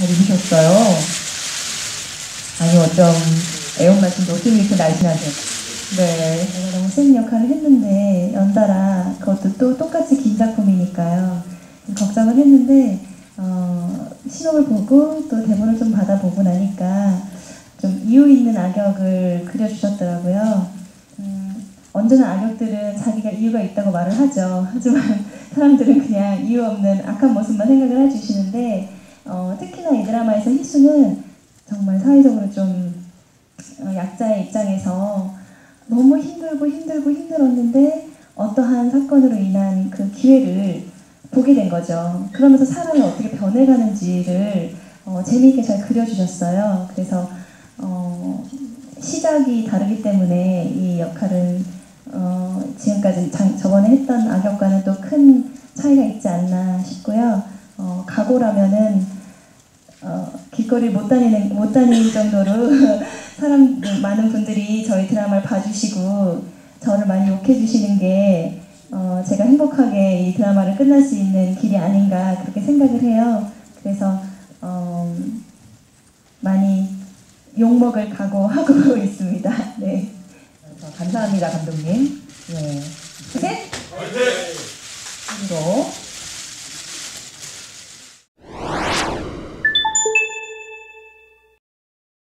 잘 입으셨어요. 아니 어쩜 애용 말씀도 어쩜 이렇게 날씬하세요. 네. 제가 너무 센 역할을 했는데 연달아 그것도 또 똑같이 긴 작품이니까요. 걱정을 했는데 어, 시험을 보고 또 대본을 좀 받아보고 나니까 좀 이유 있는 악역을 그려주셨더라고요. 음, 언제나 악역들은 자기가 이유가 있다고 말을 하죠. 하지만 사람들은 그냥 이유 없는 악한 모습만 생각을 해주시는데 드라마에서 희수는 정말 사회적으로 좀 어, 약자의 입장에서 너무 힘들고 힘들고 힘들었는데 어떠한 사건으로 인한 그 기회를 보게 된 거죠. 그러면서 사람이 어떻게 변해가는지를 어, 재미있게 잘 그려주셨어요. 그래서 어, 시작이 다르기 때문에 이 역할은 어, 지금까지 장- 저번에 했던 악역과는 또 큰 차이가 있지 않나 싶고요. 어, 각오라면은 어, 길거리 못 다니는 못 다닐 정도로 사람 많은 분들이 저희 드라마를 봐주시고 저를 많이 욕해 주시는 게 어, 제가 행복하게 이 드라마를 끝날 수 있는 길이 아닌가 그렇게 생각을 해요. 그래서 어, 많이 욕 먹을 각오하고 있습니다. 네. 자, 감사합니다 감독님. 네. 셋. 으로